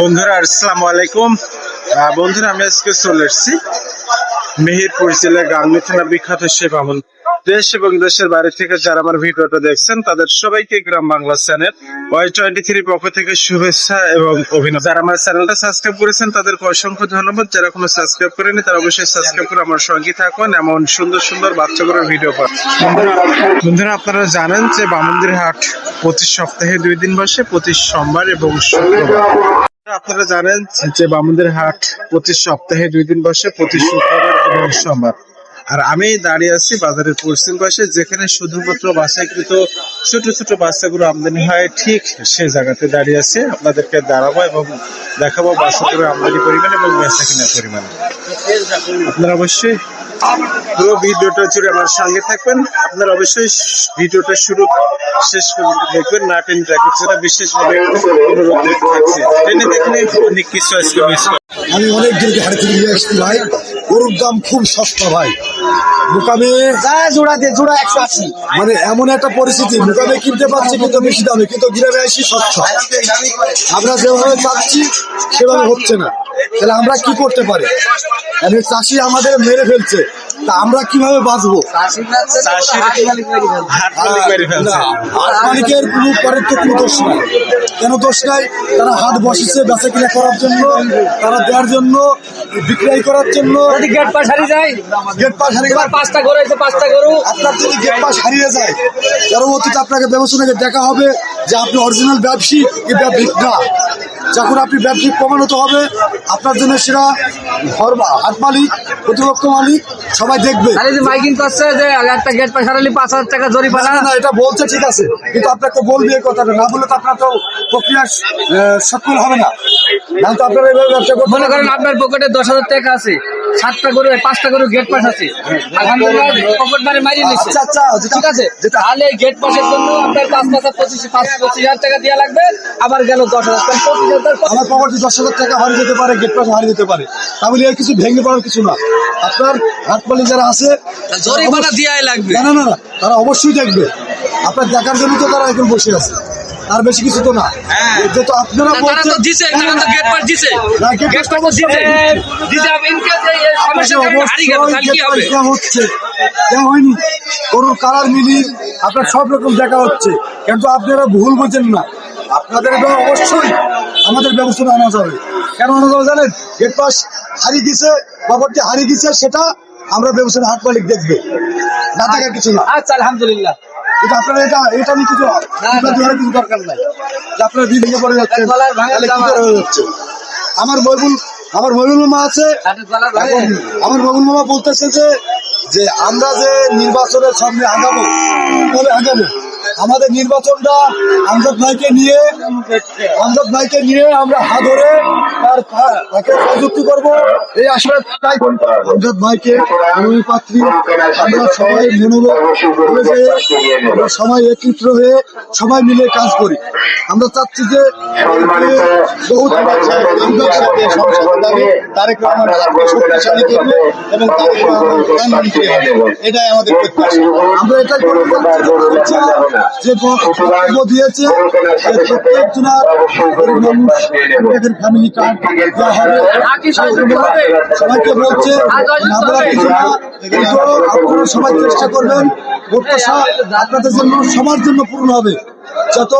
বন্ধুরা আসসালামু আলাইকুম। বন্ধুরা আমি আজকে চলে এসেছি মেহেরপুর জেলার গ্রাম্য থানা বিখ্যাত শেখ দেশ এবং দেশের বাইরে থেকে যারা আমার ভিডিওটা দেখছেন, তাদের সবাইকে Gram Bangla channel Y twenty three পক্ষ থেকে শুভেচ্ছা এবং অভিনন্দন। যারা আমার চ্যানেলটা সাবস্ক্রাইব করেছেন, তাদেরকে অসংখ্য ধন্যবাদ। যারা কোনো সাবস্ক্রাইব করেনি তারা অবশ্যই সাবস্ক্রাইব করে আমার সঙ্গে থাকুন। এমন সুন্দর সুন্দর বাচ্চাগুলোর ভিডিও পান বন্ধুরা, আপনারা জানেন যে বামন্দির হাট প্রতি সপ্তাহে দুই দিন বসে, প্রতি সোমবার এবং শুক্রবার। আপনারা জানেন যে বামুনদের হাট প্রতি সপ্তাহে দুই দিন বসে, প্রতি শুক্রবার এবং সোমবার। আর আমি দাঁড়িয়ে আছি বাজারের পশ্চিম পাশে, যেখানে শুধুমাত্র বাসাকৃত ছোট ছোট বাচ্চাগুলো আমদানি হয়, ঠিক সে জায়গাতে দাঁড়িয়ে আছে। আপনাদেরকে দাঁড়াবো এবং দেখাবো বাচ্চাগুলোর আমদানি পরিমাণ এবং বেচা কেনার পরিমাণ। আপনারা অবশ্যই পুরো ভিডিওটা জুড়ে আমার সঙ্গে থাকবেন। আপনারা অবশ্যই ভিডিওটা শুরু শেষ পর্যন্ত দেখবেন, না টেনে জন্য বিশেষভাবে অনুরোধ থাকছে টেনে দেখলে অনেক কিছু আজকে মিস আমি অনেক দিনকে হাড়ি থেকে নিয়ে এসেছি ভাই। গরুর দাম খুব সস্তা ভাই। মোকামে জোড়া দিয়ে জোড়া একশো আশি। মানে এমন একটা পরিস্থিতি মোকামে কিনতে পারছি কিন্তু বেশি দামে কিন্তু গ্রামে আসি স্বচ্ছ। আমরা যেভাবে চাচ্ছি সেভাবে হচ্ছে না। তাহলে আমরা কি করতে পারি? মানে চাষি আমাদের মেরে ফেলছে। তা আমরা কীভাবে বাঁচবো? মালিকের কোনো পরের তো কোনো দোষ নাই। কেন দোষ নাই? তারা হাত বসেছে বেচা কিনা করার জন্য তারা দেওয়ার জন্য বিক্রয় করার জন্য যদি গেট পাশ হারিয়ে যায় গেট পাস হারিয়ে এবার পাঁচটা গরু হয়েছে পাঁচটা গরু। আপনার যদি গেট পাস হারিয়ে যায় পরবর্তীতে আপনাকে ব্যবসাকে দেখা হবে যে আপনি অরিজিনাল ব্যবসায়িক কি ব্যবসায়িক না যখন আপনি ব্যবসায়িক প্রমাণিত হবে আপনার জন্য সেরা ঘর বা- হাট মালিক প্রতিপক্ষ মালিক সবাই দেখবে। তাহলে যে মাইকিং করছে যে একটা গেট পাশ হারালে পাঁচ হাজার টাকা জরিমানা। না এটা বলছে ঠিক আছে কিন্তু আপনাকে বলবে এই কথাটা না বললে তো আপনার তো প্রক্রিয়া সফল হবে না। না তো আপনারা এইভাবে ব্যবসা করতে মনে করেন আপনার পকেটে দশ হাজার টাকা আছে। সাতটা গরু পাঁচটা গরু গেট পাস আছে। পকেট মারে মারিয়ে নিচ্ছে। আচ্ছা আচ্ছা যেটা- ঠিক আছে? তাহলে গেট পাসের জন্য আপনার পাঁচ পাঁচ পঁচিশ পাঁচ পঁচিশ হাজার টাকা দেওয়া লাগবে। আবার গেল দশ হাজার। পঁচিশ হাজার আমার প্রপার্টি দশ হাজার টাকা হারিয়ে যেতে পারে গেট পাস হারিয়ে যেতে পারে। তাহলে এর কিছু ভেঙে পড়ার কিছু না। আপনার হাট মালিক যারা আছে জরিমানা দেওয়াই লাগবে। না না না, তারা অবশ্যই দেখবে। আপনার দেখার জন্য তো তারা এখন বসে আছে। আর বেশি কিছু তো না। যেহেতু আপনারা তো বলছেন তারা তো গেট দিছে না, গেট দিছে অবশ্যই। দিছে আপনি ইনকেস সমস্যা হারিয়ে গেল তাহলে কি হবে? হচ্ছে। হয়নি। গরুর কালার মিলি আপনার সব রকম দেখা হচ্ছে। কিন্তু আপনারা ভুল বুঝেন না। আপনাদের অবশ্যই আমাদের ব্যবস্থা আনা যাবে। কেন আনা যাবে জানেন? গেট পাস হারিয়ে দিছে প্রপার্টি হারিয়ে দিছে সেটা আমরা ব্যবস্থা হাট মালিক দেখবে। না দেখার কিছু না। আচ্ছা আলহামদুলিল্লাহ। কিন্তু আপনারা এটা এটা নিয়ে কিছু বিভ্রান্তি কিছু দরকার নাই। যে আপনারা দুই পড়ে যাচ্ছেন তাহলে কি করে হয়ে যাচ্ছে? আমার বইবুল আমার বইবুল মামা আছে। আমার বইবুল মামা বলতেছে যে যে আমরা যে নির্বাচনের সামনে আগাবো আগাবো আমাদের নির্বাচনটা আমজাদ ভাইকে নিয়ে আমজাদ ভাইকে নিয়ে আমরা হাত ধরে তার তাকে প্রযুক্তি করব। এই আশীর্বাদ চাই আমজাদ ভাইকে আমি পাত্রী আমরা সবাই করে আমরা সবাই একত্রিত হয়ে সবাই মিলে কাজ করি। আমরা চাচ্ছি যে বহুত তারেক শক্তিশালী করবে এবং তারেক এটাই আমাদের আমরা এটাই যে বক্তব্য দিয়েছে ফ্যামিলি কার্ড দেওয়া হবে। সবাইকে বলছে আমরা কিছু না কিন্তু আপনারা সবাই চেষ্টা করবেন। প্রত্যাশা আপনাদের জন্য সবার জন্য পূর্ণ হবে। যত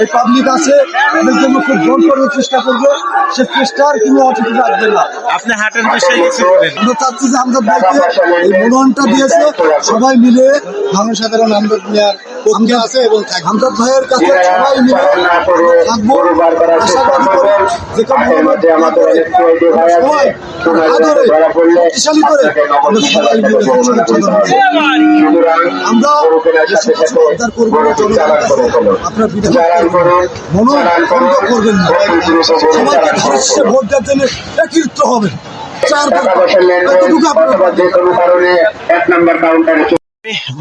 এই পাবলিক আছে তাদের জন্য খুব গ্রহণ করার চেষ্টা করব। সে চেষ্টার কোনো অটিটি রাখবে না। আপনি হাটের বিষয়ে কিছু আমরা চাচ্ছি যে আমজাদ ভাইকে এই মনোনয়নটা দিয়েছে সবাই মিলে মানুষ সাধারণ আমজাদ নেওয়ার পক্ষে আছে এবং আমজাদ ভাইয়ের কাছে সবাই মিলে থাকব। আশা করি যে শক্তিশালী করে। আমরা সবাই মিলে আমরা করব জনগণের আপনার বিধান মনোনয়ন করবেন না। সবাইকে ধারস্যে ভোট দেওয়ার জন্য একত্রিত হবেন। চার এতটুকু আপনার যে কোনো কারণে এক নাম্বার কাউন্টারে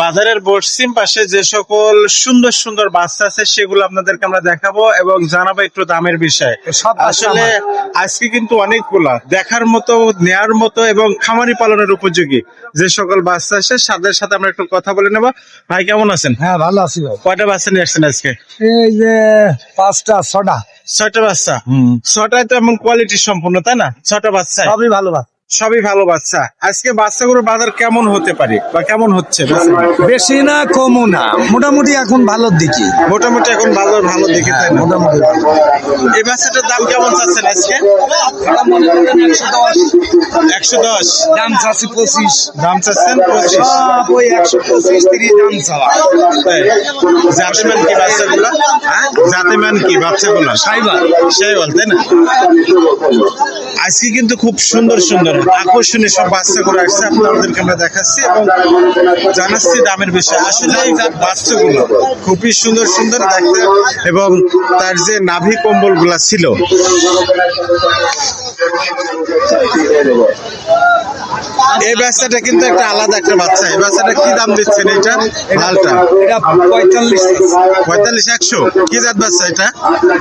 বাজারের পশ্চিম পাশে যে সকল সুন্দর সুন্দর বাচ্চা আছে সেগুলো আপনাদেরকে আমরা দেখাবো এবং জানাব একটু দামের বিষয়ে। আসলে আজকে কিন্তু অনেকগুলা। দেখার মতো নেয়ার মতো এবং খামারি পালনের উপযোগী যে সকল বাচ্চা আছে তাদের সাথে আমরা একটু কথা বলে নেব। ভাই কেমন আছেন? হ্যাঁ ভালো আছি ভাই। কয়টা বাচ্চা নিয়ে আসছেন আজকে? এই যে পাঁচটা ছটা। ছয়টা বাচ্চা। ছটায় তো এমন কোয়ালিটি সম্পূর্ণ তাই না? ছটা বাচ্চা। সবই ভালো ভালো সবই ভালো বাচ্চা। আজকে বাচ্চাগুলোর বাজার কেমন হতে পারে বা কেমন হচ্ছে? বেশি না কমও না। মোটামুটি এখন ভালোর দিকে। মোটামুটি এখন ভালো তাই না? মোটামুটি। এই বাচ্চাটার দাম কেমন চাচ্ছেন আজকে? একশো দশ। দাম চাচ্ছি পঁচিশ। দাম চাচ্ছেন পঁচিশ। সব ওই একশো পঁচিশ তিরিশ দাম চাওয়া। তাই। জাতেমান কি বাচ্চাগুলো? হ্যাঁ? জাতেমান কি বাচ্চাগুলো? সাইবার সাইওয়াল তাই না? আজকে কিন্তু খুব সুন্দর সুন্দর আকর্ষণীয় সব বাচ্চাগুলো আসছে আপনাদেরকে আমরা দেখাচ্ছি এবং জানাচ্ছি দামের বিষয়ে। আসলে এই বাচ্চাগুলো খুবই সুন্দর সুন্দর দেখতে এবং তার যে নাভি কম্বলগুলা ছিল। এই বাচ্চাটা কিন্তু একটা আলাদা একটা বাচ্চা। এই বাচ্চাটা কি দাম দিচ্ছেন এটা লালটা এটা পঁয়তাল্লিশ পঁয়তাল্লিশ একশো? কি জাত বাচ্চা এটা?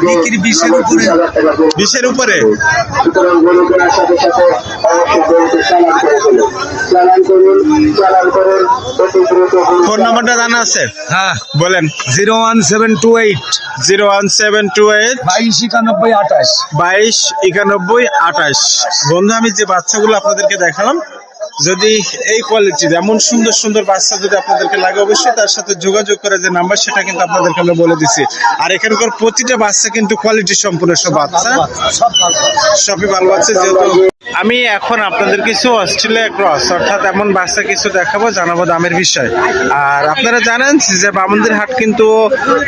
বিক্রি বিশের উপরে? বিশের উপরে। ফোন নাম্বারটা জানা আছে? হ্যাঁ। বলেন। Zero one seven two eight. Zero one seven two eight. বাইশ একানব্বই আঠাশ। বাইশ একানব্বই আঠাশ। বন্ধু আমি যে বাচ্চাগুলো আপনাদেরকে দেখালাম যদি এই কোয়ালিটির এমন সুন্দর সুন্দর বাচ্চা যদি আপনাদেরকে লাগে অবশ্যই তার সাথে যোগাযোগ করে যে নাম্বার সেটা কিন্তু আপনাদেরকে আমরা বলে দিচ্ছি। আর এখানকার প্রতিটা বাচ্চা কিন্তু কোয়ালিটি সম্পূর্ণ সব বাচ্চা। সবই ভালো আছে যেহেতু আমি এখন আপনাদের কিছু অস্ট্রেলিয়া ক্রস অর্থাৎ এমন বাচ্চা কিছু দেখাবো জানাব দামের বিষয়। আর আপনারা জানেন যে বামন্দির হাট কিন্তু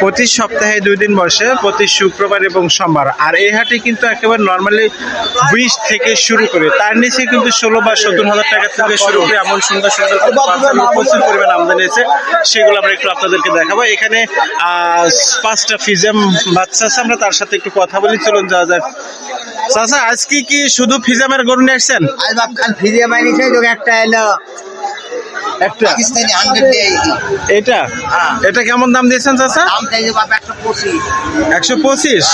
প্রতি সপ্তাহে দুই দিন বসে প্রতি শুক্রবার এবং সোমবার। আর এই হাটে কিন্তু একেবারে নর্মালি বিশ থেকে শুরু করে তার নিচে কিন্তু ষোলো বা সত্তর হাজার টাকা থেকে শুরু করে এমন সুন্দর সুন্দর প্রচুর পরিমাণ আমদানি আছে সেগুলো আমরা একটু আপনাদেরকে দেখাবো। এখানে পাঁচটা ফিজাম বাচ্চা আছে আমরা তার সাথে একটু কথা বলি। চলুন যাওয়া যাক। চাচা আজকে কি শুধু ফিজামের গরু নিয়ে আসছেন? মাইনি সেই একটা এলো। একটা? এটা? হ্যাঁ। এটা কেমন দাম দিয়েছেন চাচা? একশো পঁচিশ?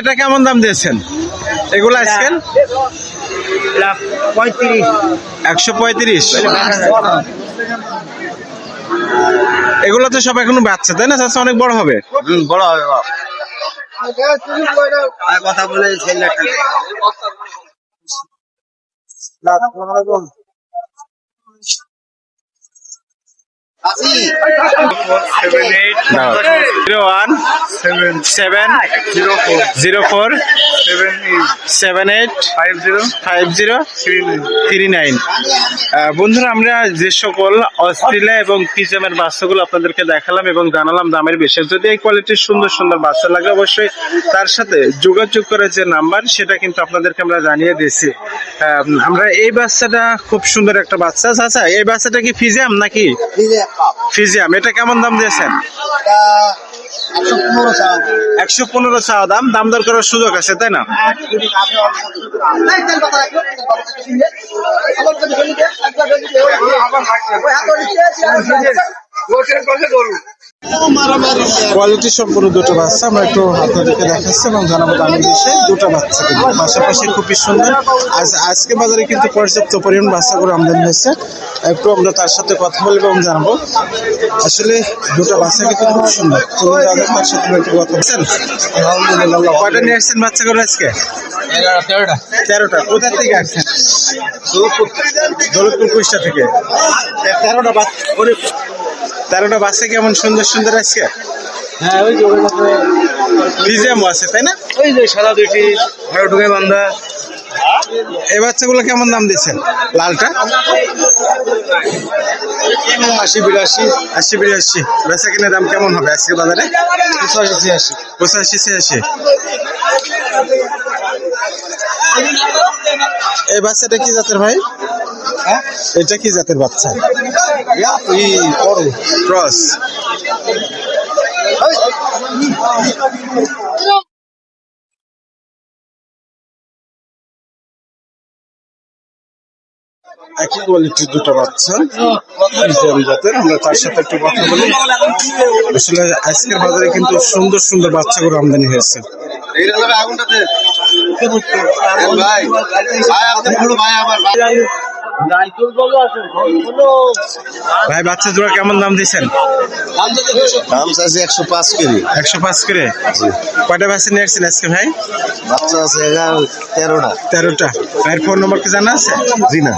এটা কেমন দাম দিয়েছেন? এগুলো আজকেল? পঁয়ত্রিশ। একশো পঁয়ত্রিশ? এগুলো তো সব এখনও বাচ্চা তাই না চাচা? অনেক বড় হবে? হুম বড় হবে বাপ কথা বলে ছেলেটা আসি zero one seven zero zero four seven eight five zero five zero three nine বন্ধুরা, আমরা যে সকল অস্ট্রেলিয়া এবং পিজামের বাচ্চাগুলো আপনাদেরকে দেখালাম এবং জানালাম দামের বিষয়ে, যদি এই কোয়ালিটির সুন্দর সুন্দর বাচ্চা লাগে, অবশ্যই তার সাথে যোগাযোগ করে যে নাম্বার, সেটা কিন্তু আপনাদেরকে আমরা জানিয়ে দিয়েছি। আমরা এই বাচ্চাটা খুব সুন্দর একটা বাচ্চা। আচ্ছা এই বাচ্চাটা কি ফিজিয়াম নাকি? ফিজিয়াম, এটা কেমন দাম দিয়েছেন? একশো পনেরো চা দাম দাম দর করার সুযোগ আছে, তাই না? কোয়ালিটি সম্পূর্ণ দুটো বাচ্চা আমরা একটু আপনাদেরকে দেখাচ্ছি এবং জানাব দামের বিষয়ে দুটো বাচ্চা কিন্তু। পাশাপাশি খুবই সুন্দর। আজ আজকে বাজারে কিন্তু পর্যাপ্ত পরিমাণ বাচ্চাগুলো আমদানি হয়েছে। একটু আমরা তার সাথে কথা বলব এবং জানাব। আসলে দুটো বাচ্চা কিন্তু খুব সুন্দর। চলুন যাদের তার সাথে একটু কথা বলছেন আলহামদুলিল্লাহ। কয়টা নিয়ে আসছেন বাচ্চাগুলো আজকে? তেরোটা। কোথা থেকে আসছেন? দৌলতপুর। কুষ্টা থেকে। তেরোটা বাচ্চা। ওরে, তেরোটা বাচ্চা কেমন সুন্দর সুন্দর আজকে? হ্যাঁ ওই আছে তাই না? ওই যে সাদা দুইটি ঘরে ঢুকে বান্ধা এই বাচ্চাগুলো কেমন দাম দিচ্ছেন? লালটা? আশি বিরাশি। আশি বিরাশি। বেচা কিনে দাম কেমন হবে আজকে বাজারে? পঁচাশি ছিয়াশি। পঁচাশি ছিয়াশি। এই বাচ্চাটা কি জাতের ভাই? হ্যাঁ? এটা কি জাতের বাচ্চা? ক্রস। একই কোয়ালিটির দুটো বাচ্চা। জাতের আমরা তার সাথে একটু কথা বলি। আসলে আজকের বাজারে কিন্তু সুন্দর সুন্দর বাচ্চাগুলো আমদানি হয়েছে। ভাই ভাই আপনি বড় ভাই আমার ভাই ভাই বাচ্চা জোড়া কেমন দাম দিচ্ছেন? দাম চাইছে একশো পাঁচ কেজি। একশো পাঁচ করে? কয়টা ভ্যাকসিন নিয়েছেন আজকে ভাই? বাচ্চা আছে এগারো তেরোটা। তেরোটা। ভাইয়ের ফোন নম্বর কি জানা আছে? জি না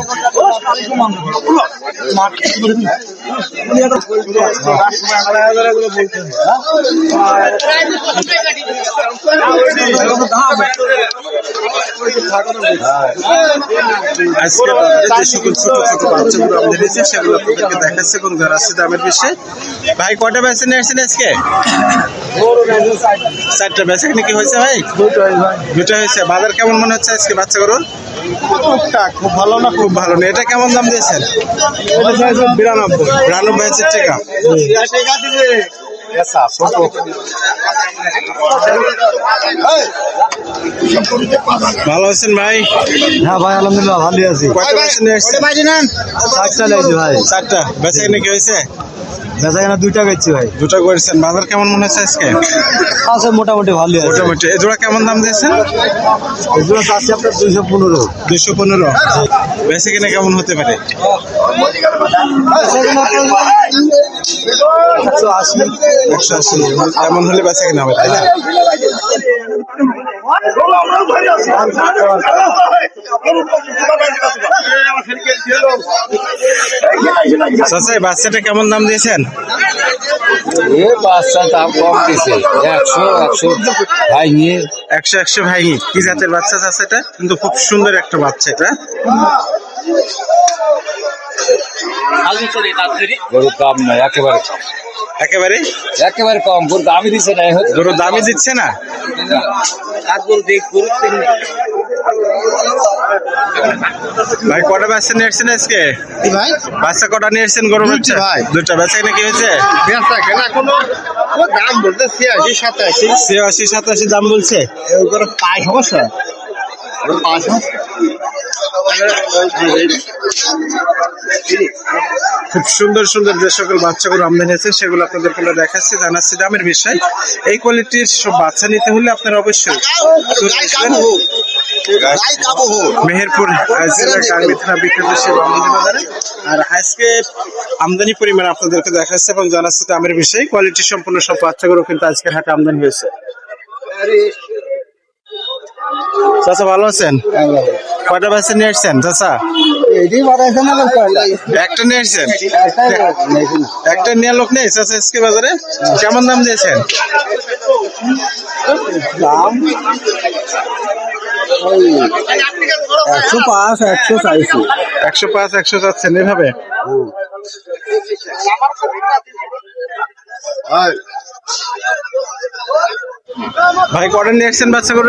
আজকে বাচ্চাগুলো দেখাচ্ছে ভাই, কয়টা ভ্যাকসিন নিয়েছেন আজকে? চারটা ভ্যাকসিন কি হয়েছে ভাই? দুটো হয়েছে। বাজার কেমন মনে হচ্ছে আজকে বাচ্চা গরুর খুব ভালো না খুব ভালো না এটা কেমন দাম দিয়েছেন বিরানব্বই বিরানব্বই হাজার টাকা ভালো আছেন ভাই হ্যাঁ ভাই আলহামদুলিল্লাহ ভালো আছি কয়টা ভ্যাকসিন নিয়ে আসছেন চারটা লাগছে ভাই চারটা কিনে কি হয়েছে বেচা কেনা দুইটা করছি ভাই। দুটো করেছেন। বাজার কেমন মনে হচ্ছে আজকে? আছে মোটামুটি ভালো আছে। মোটামুটি। এই জোড়া কেমন দাম দিয়েছেন? এগুলো আছে আপনার দুইশো পনেরো। দুশো পনেরো। বেচা কিনা কেমন হতে পারে? একশো আশি। একশো আশি। এমন হলে বেচে কিনা হবে তাই না? চাচা বাচ্চাটা কেমন দাম দিয়েছেন? এ বাচ্চা দাম কম দিছে। একশো একশো ভাই নিয়ে একশো একশো ভাই কি জাতের বাচ্চা চাচা এটা? কিন্তু খুব সুন্দর একটা বাচ্চা এটা। গরুর দাম নাই একেবারে একেবারে? একেবারে কম গরুর দামই দিছে না গরু দামই দিচ্ছে না? গরু গরু ভাই কটা বাচ্চা নিয়ে এসছেন আজকে? ভাই? বাচ্চা কটা নিয়ে এসছেন গরু বাচ্চা? ভাই। দুটা বাচ্চা কিনা কি হয়েছে? বেচা কেনা? কোনো ও দাম বলতে ছিয়াশি সাতাশি। ছিয়াশি সাতাশি দাম বলছে। ওগুলো পায় সমস্যা? পাঁচ খুব সুন্দর সুন্দর যে সকল বাচ্চাগুলো আমদানি হয়েছে, সেগুলো আপনাদের কোনো দেখাচ্ছি, জানাচ্ছি দামের বিষয়। এই কোয়ালিটির সব বাচ্চা নিতে হলে আপনারা অবশ্যই মেহেরপুর আর আজকে আমদানি পরিমাণ আপনাদেরকে দেখাচ্ছে এবং জানাচ্ছি দামের বিষয়ে। কোয়ালিটি সম্পূর্ণ সব বাচ্চাগুলো কিন্তু আজকের হাটে আমদানি হয়েছে। চাচা ভালো আছেন? কয়টা বাচ্চা নিয়ে আসছেন চাচা? একটা নিয়ে আসছেন? একটা নিয়ে লোক নেই চাচা আজকে বাজারে? কেমন দাম দিয়েছেন? দাম? একশো পাঁচ একশো চাইছি একশো পাঁচ একশো চাচ্ছেন এভাবে? ভাই কটা নিয়ে বাচ্চা করে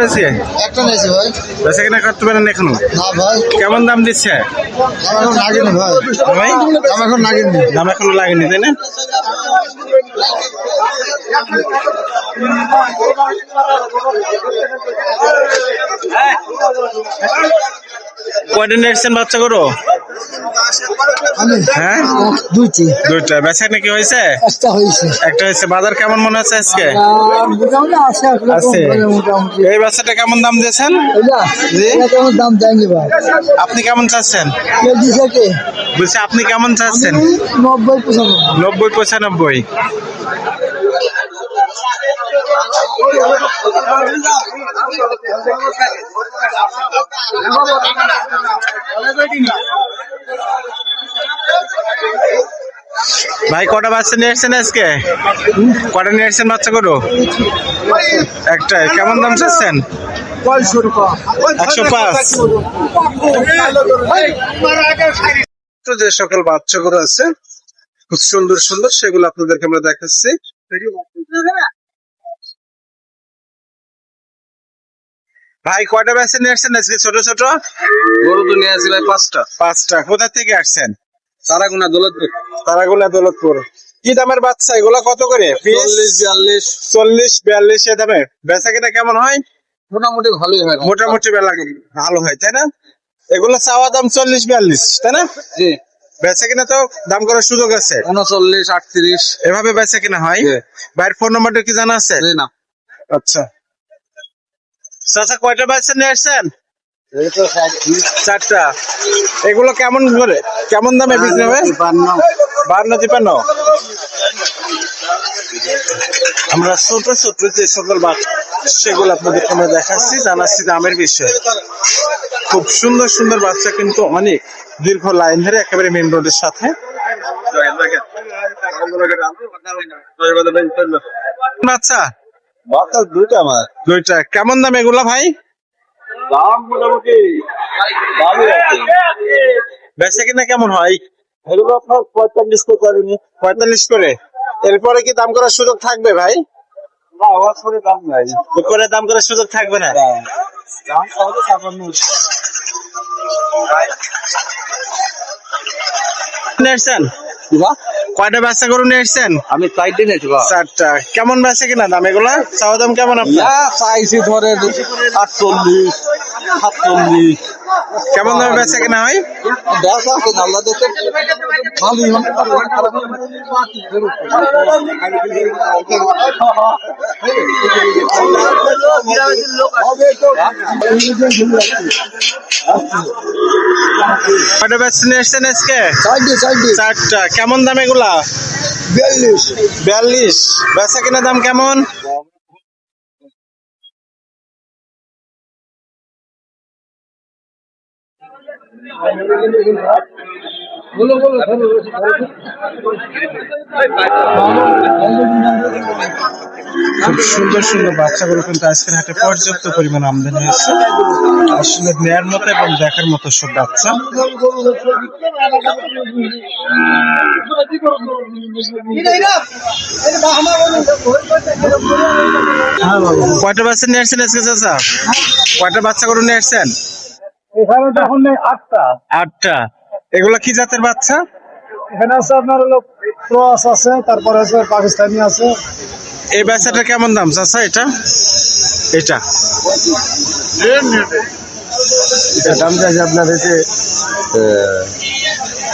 একটা নিয়েছি ভাই। বেচা কিনা করতে পারেন এখনও? না ভাই। কেমন দাম দিচ্ছে? দাম এখন লাগেনি ভাই। ভাই? দাম এখন লাগেনি দাম এখনও লাগেনি তাই না? কয়টা বাচ্চা করো হ্যাঁ? দুইটি। দুইটা। বেচা কিনা কি হয়েছে? একটা হয়েছে। একটা হয়েছে। বাজার কেমন মনে হচ্ছে আজকে? আছে মোটামুটি। এই বাচ্চাটা কেমন দাম দিয়েছেন? কেমন দাম দেয়নি আপনি কেমন চাচ্ছেন? বলছি আপনি কেমন চাচ্ছেন? নব্বই পঁচানব্বই। নব্বই পঁচানব্বই। ভাই, কটা বাচ্চা নিয়ে এসছেন আজকে? কটা নিয়ে এসছেন বাচ্চা করো একটাই কেমন দাম চাচ্ছেন? একশো পাঁচ। তো যে সকল বাচ্চাগুলো আছে, খুব সুন্দর সুন্দর, সেগুলো আপনাদেরকে আমরা দেখাচ্ছি। ভাই কয়টা ব্যাচে নিয়ে আসছেন আজকে? ছোট ছোট? গরু তো নিয়ে আসি ভাই পাঁচটা। পাঁচটা। কোথা থেকে আসছেন? সারাগুনা দৌলতপুর। তারাগুলা দৌলতপুর। কি দামের বাচ্চা? এগুলা কত করে? চল্লিশ বিয়াল্লিশ। চল্লিশ বিয়াল্লিশ এ দামে। বেচা কিনা কেমন হয়? মোটামুটি ভালোই হয়। মোটামুটি বেলা ভালো হয় তাই না? এগুলো চাওয়া দাম চল্লিশ বিয়াল্লিশ তাই না? জি। বেচা কিনা তো দাম করার সুযোগ আছে। উনচল্লিশ আটত্রিশ। এভাবে বেচা কিনা হয়। ভাইয়ের ফোন নাম্বারটা কি জানা আছে? না। আচ্ছা। চাচা কয়টা বাচ্চা নিয়ে আসছেন? চারটা। এগুলো কেমন করে? কেমন দামে বিক্রি হবে? বান্ন তিপান্ন? আমরা ছোট ছোট যে সকল বাচ্চা সেগুলো আপনাদের আমরা দেখাচ্ছি জানাচ্ছি দামের বিষয়ে। খুব সুন্দর সুন্দর বাচ্চা কিন্তু অনেক। দীর্ঘ লাইন ধরে একেবারে মেন রোডের সাথে। বাচ্চা বাচ্চা দুইটা আমার। দুইটা। কেমন দাম এগুলা ভাই? দাম মোটামুটি ভালোই আছে। বেচা কিনা কেমন হয়? এগুলো আপনার পঁয়তাল্লিশ তো করেনি পঁয়তাল্লিশ করে। এরপরে কি দাম করার সুযোগ থাকবে ভাই? না করে দাম নাই। এরপরে দাম করার সুযোগ থাকবে না? দাম তাহলে ছাপান্ন। আসছেন? কয়টা বেচা গরু নিয়ে এসছেন আমি চারটে দিন চারটা। কেমন বেচা কিনা দাম এগুলা? চাওয়া দাম কেমন আপনার? চাইছি ধরে আটচল্লিশ সাতচল্লিশ। কেমন দামে বেচা কেনা হয়? কয়টা বেচা নিয়ে আসছেন আজকে? চারটা। কেমন দাম এগুলা? বিয়াল্লিশ। বিয়াল্লিশ। বেচা কিনা দাম কেমন? খুব সুন্দর সুন্দর বাচ্চাগুলো কিন্তু আজকের হাটে পর্যাপ্ত পরিমাণ আমদানি হয়েছে। আসলে নেয়ার মতো এবং দেখার মতো সব বাচ্চা। কয়টা বাচ্চা নিয়ে আসছেন আজকে, চাচা? কয়টা বাচ্চা করে নিয়ে আসছেন? এখানে তখন আটটা। আটটা। এগুলা কি জাতের বাচ্চা? এখানে আছে আপনার হলো ক্রস আছে তারপরে আছে পাকিস্তানি আছে। এই বাচ্চাটা কেমন দাম চাচা এটা? এটা। এটা দাম চাইছে আপনার হচ্ছে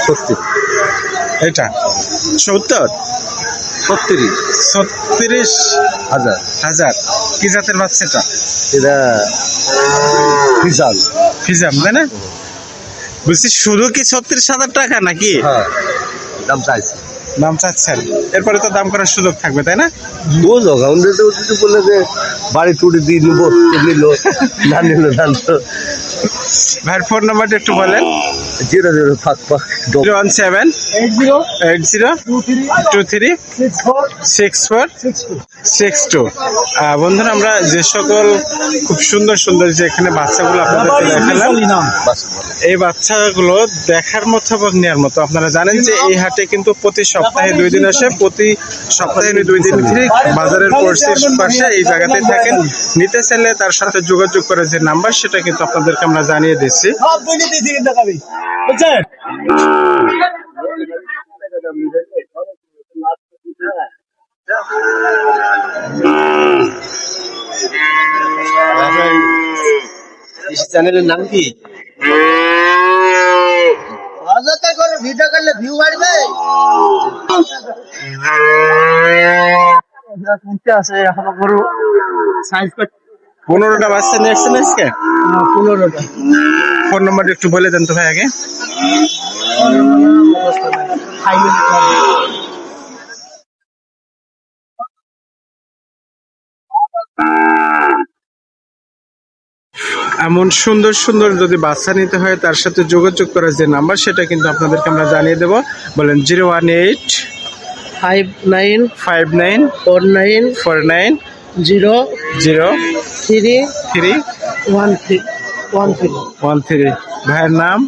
সত্যি এটা। সত্তর? সত্তরই ছত্রিশ হাজার। হাজার। কি জাতের বাচ্চাটা এটা? বিশাল ফিজাম তাই না? বলছি শুধু কি ছত্রিশ হাজার টাকা নাকি? হ্যাঁ দাম চাইছে। দাম চাচ্ছেন? এরপরে তো দাম করার সুযোগ থাকবে তাই না? বুঝো আমাদের তো কিছু বললে যে বাড়ি টুড়ি দিয়ে নিবো নিল না নিল না ভাইয়ের ফোন নাম্বারটা একটু বলেন। জিরো জিরো ফাঁক ফাঁক zero one seven. Eight zero. Eight zero. Two three. Six four. Six two. বন্ধুরা আমরা যে সকল খুব সুন্দর সুন্দর যে এখানে বাচ্চাগুলো আপনাদেরকে দেখালাম এই বাচ্চাগুলো দেখার মতো এবং নেওয়ার মতো আপনারা জানেন যে এই হাটে কিন্তু প্রতি সপ্তাহে দুই দিন আসে প্রতি সপ্তাহে উনি দুই দিন ঠিক বাজারের পরিস্থিতির পাশে এই জায়গাতে থাকেন। নিতে চাইলে তার সাথে যোগাযোগ করে যে নাম্বার সেটা কিন্তু আপনাদেরকে আমরা জানিয়ে দিচ্ছি। চ্যানেলের নাম কি? ভিডিও করলে ভিউ বাড়বে? আছে এখনও গরু সাইজ পনেরোটা বাচ্চা নিয়ে আসছেন আজকে? পনেরোটা। ফোন নাম্বারটা একটু বলে দেন তো ভাই আগে। এমন সুন্দর সুন্দর যদি বাচ্চা নিতে হয় তার সাথে যোগাযোগ করার যে নাম্বার সেটা কিন্তু আপনাদেরকে আমরা জানিয়ে দেব। বলেন zero one eight five nine five nine four nine four nine zero zero three three one three one three one three ভাইয়ের নাম?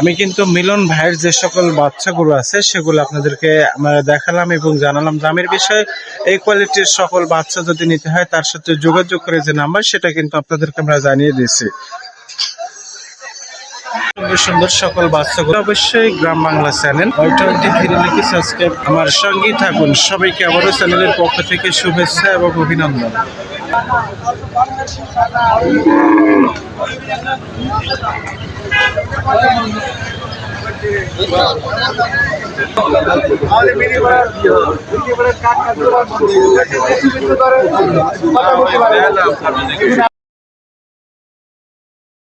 আমি কিন্তু মিলন ভাইয়ের যে সকল বাচ্চাগুলো আছে, সেগুলো আপনাদেরকে আমরা দেখালাম এবং জানালাম। দামের বিষয়ে এই কোয়ালিটির সকল বাচ্চা যদি নিতে হয়, তার সাথে যোগাযোগ করে যে নাম্বার, সেটা কিন্তু আপনাদেরকে আমরা জানিয়ে দিচ্ছি সুন্দর সুন্দর সকল বাচ্চাগুলো অবশ্যই গ্রাম বাংলা চ্যানেল ওই টোয়েন্টি থ্রি লিখে সাবস্ক্রাইব আমার সঙ্গেই থাকুন। সবাইকে আবারও চ্যানেলের পক্ষ থেকে শুভেচ্ছা এবং অভিনন্দন।